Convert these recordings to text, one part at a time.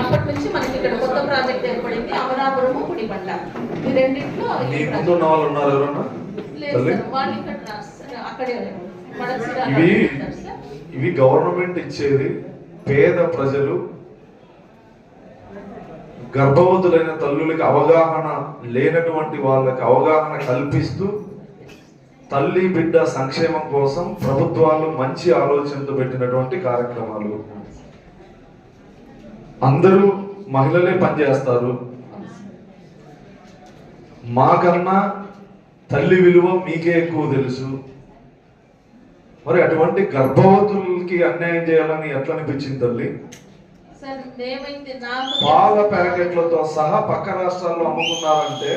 అప్పటి నుంచి మనకి ఇక్కడ కొత్త ప్రాజెక్ట్ ఏర్పడింది అమరాపురము గుడిబండ ఈ రెండింటిలో లేదు సార్ వాళ్ళు ఇక్కడ అక్కడే ఇవి ఇవి గవర్నమెంట్ ఇచ్చేది పేద ప్రజలు. గర్భవతులైన తల్లులకి అవగాహన లేనటువంటి వాళ్ళకి అవగాహన కల్పిస్తూ తల్లి బిడ్డ సంక్షేమం కోసం ప్రభుత్వాలు మంచి ఆలోచనతో పెట్టినటువంటి కార్యక్రమాలు. అందరూ మహిళలే పనిచేస్తారు. మాకన్నా తల్లి విలువ మీకే ఎక్కువ తెలుసు. మరి అటువంటి గర్భవతులకి అన్యాయం చేయాలని ఎట్లా అనిపించింది తల్లి? పాల ప్యాకెట్లతో సహా పక్క రాష్ట్రాల్లో అమ్ముకున్నారంటే?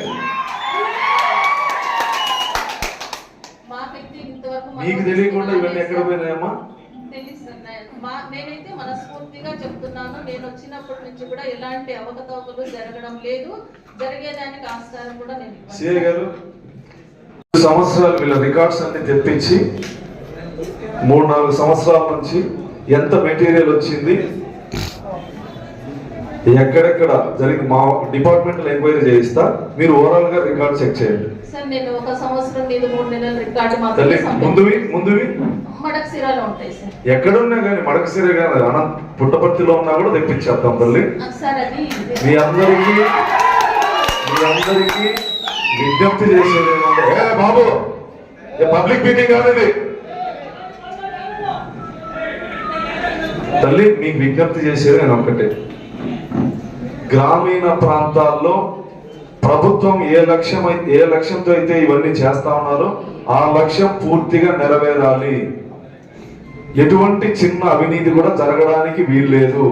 మీకు తెలియకుండా ఇవన్నీ ఎక్కడ పోయినాయమ్మా? మా నేనైతే మనస్ఫూర్తిగా చెప్తున్నాను. నేను వచ్చినప్పటి నుంచి కూడా ఎలాంటి అవకతవకలు జరగడం లేదు. జరిగేదానికి ఆస్కారం కూడా నేను గారు సంవత్సరాలు వీళ్ళ రికార్డ్స్ అన్ని తెప్పించి మూడు నాలుగు సంవత్సరాల నుంచి ఎంత మెటీరియల్ వచ్చింది ఎక్కడెక్కడ జరిగి మా డిపార్ట్మెంట్ ఎంక్వైరీ చేయిస్తా. మీరు ఓవరాల్గా రికార్డ్ చెక్ చేయండి. సార్ నేను ఒక సంవత్సరం మీద ముందువి. మడక్సిరాలో ఉంటాయి సార్. ఎక్కడున్నా కానీ మడకసిరే కానీ అనంత పుట్టపర్తిలో ఉన్నా కూడా తెప్పించేద్దాం తల్లి. సార్ అది మీ అందరికీ మీ అందరికీ విజ్ఞప్తి చేసేది ఏ బాబు పబ్లిక్ మీటింగ్ కాదు ఇది తల్లి మీకు విజ్ఞప్తి చేసేది నేను ఒక్కటే. గ్రామీణ ప్రాంతాల్లో ప్రభుత్వం ఏ లక్ష్యం ఏ లక్ష్యంతో అయితే ఇవన్నీ చేస్తా ఉన్నారో ఆ లక్ష్యం పూర్తిగా నెరవేరాలి. ఎటువంటి చిన్న అవినీతి కూడా జరగడానికి వీల్లేదు.